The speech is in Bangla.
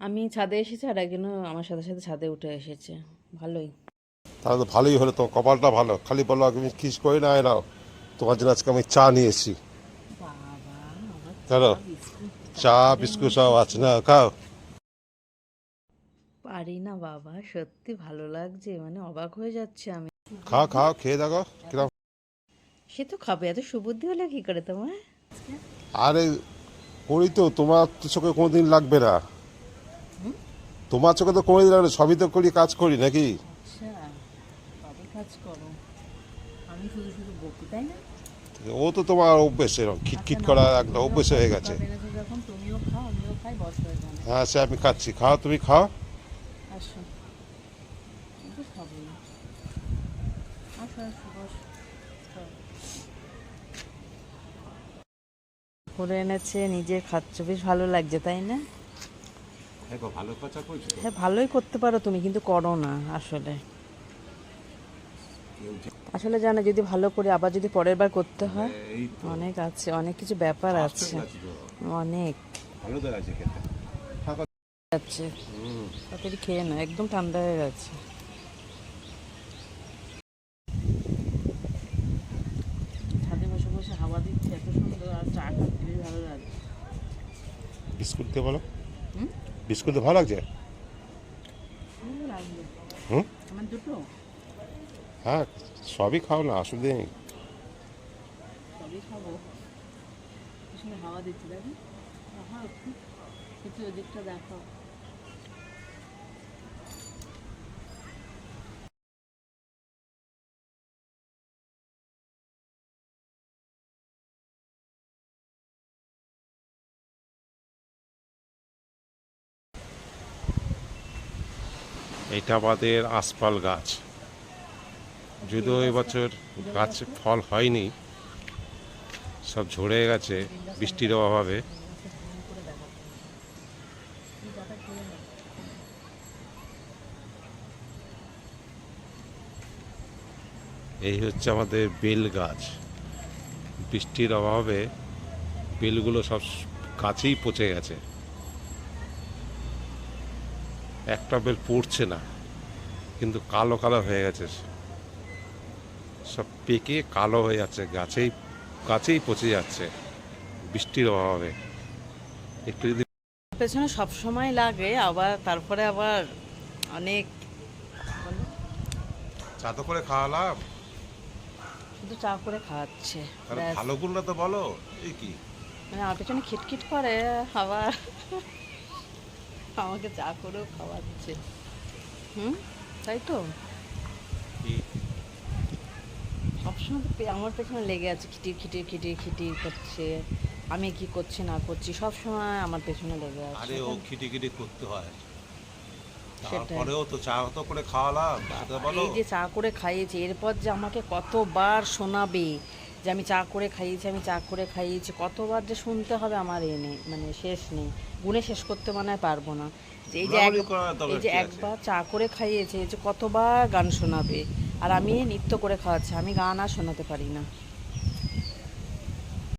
আমি ছাদে এসেছি আর একজনও আমার সাথে সাথে ছাদে উঠে এসেছে। ভালোই। তাহলে তো ভালোই হলো তোমার কপালটা ভালো। খালি বলো আমি কিস করি না এরাও তোমার জন্য আজকে আমি চা নিয়েছি। বাবা আমার চা বিস্কুট সব আছে না খাও। পারি না বাবা সত্যি ভালো লাগছে মানে অবাক হয়ে যাচ্ছে আমি। খাও খাও খেয়ে দেখো কীরকম সে তো খাবে এত সুবুদ্ধি হলে কি করে তোমার? আরে করি তো তোমার তো চোখে কোনোদিন লাগবে না। তোমার চোখে তো লাগবে না, সবই তো করি কাজ করি নাকি? আচ্ছা ও তো তোমার অভ্যেস এরকম খিটখিট করা একটা অভ্যেস হয়ে গেছে। হয়ে সে আমি খাচ্ছি। খাও তুমি খাও। করে এনেছে নিজে খাচ্ছ বেশ ভালো লাগছে তাই না? হ্যাঁ ভালোই করতে পারো তুমি কিন্তু করো না আসলে। আসলে জানো যদি ভালো করে আবার যদি পরের বার করতে হয় অনেক আছে অনেক কিছু ব্যাপার আছে। অনেক। ভালো তো আছে খেতে। যাচ্ছে তাড়াতাড়ি খেয়ে না একদম ঠান্ডা হয়ে গেছে। ছাদে বসে বসে হাওয়া দিচ্ছে এত সুন্দর আর চা ভালো লাগছে। বিস্কুট দিয়ে বলো। হুম? বিস্কুট তো ভালো লাগছে? হুম? হ্যাঁ সবই খাও না, অসুবিধা নেই। হাওয়া দিচ্ছে, দেখো। হ্যাঁ একটু দিকটা ওদিকটা দেখো। এটা আমাদের আশপাল গাছ। যদিও এবছর গাছ ফল হয়নি, সব ঝরে গেছে বৃষ্টির অভাবে। এই হচ্ছে আমাদের বেল গাছ। বৃষ্টির অভাবে বেলগুলো সব গাছেই পচে গেছে। একটা বেল পড়ছে না কিন্তু কালো কালো হয়ে গেছে। সব পেকে কালো হয়ে যাচ্ছে গাছেই গাছেই পচে যাচ্ছে বৃষ্টির অভাবে। একটু যদি পেছনে সব সময় লাগে আবার তারপরে আবার অনেক চা তো করে খাওয়ালাম। শুধু চা করে খাওয়াচ্ছে তাহলে ভালো গুণটা তো বলো এই কি? মানে আমার পেছনে খিটখিট করে আবার আমাকে চা করেও খাওয়াচ্ছে। হুম? তাই তো? সবসময় তো আমার পেছনে লেগে আছে খিটির খিটির খিটির খিটির করছে। আমি কি করছি না করছি সব সময় আমার পেছনে লেগে আছে। আরে ও খিটি খিটি করতে হয়। তারপরেও তো চা তো করে খাওয়ালাম এই যে চা করে খাইয়েছে এরপর যে আমাকে কতবার শোনাবে? যে আমি চা করে খাইয়েছি আমি চা করে খাইয়েছি। কতবার যে শুনতে হবে আমার এ নেই মানে শেষ নেই। গুনে শেষ করতে মানে হয় পারব না। এই যে এই যে একবার চা করে খাইয়েছে এই যে কতবার গান শোনাবে? আর আমি নৃত্য করে খাওয়াচ্ছি আমি গান আর শোনাতে পারি না।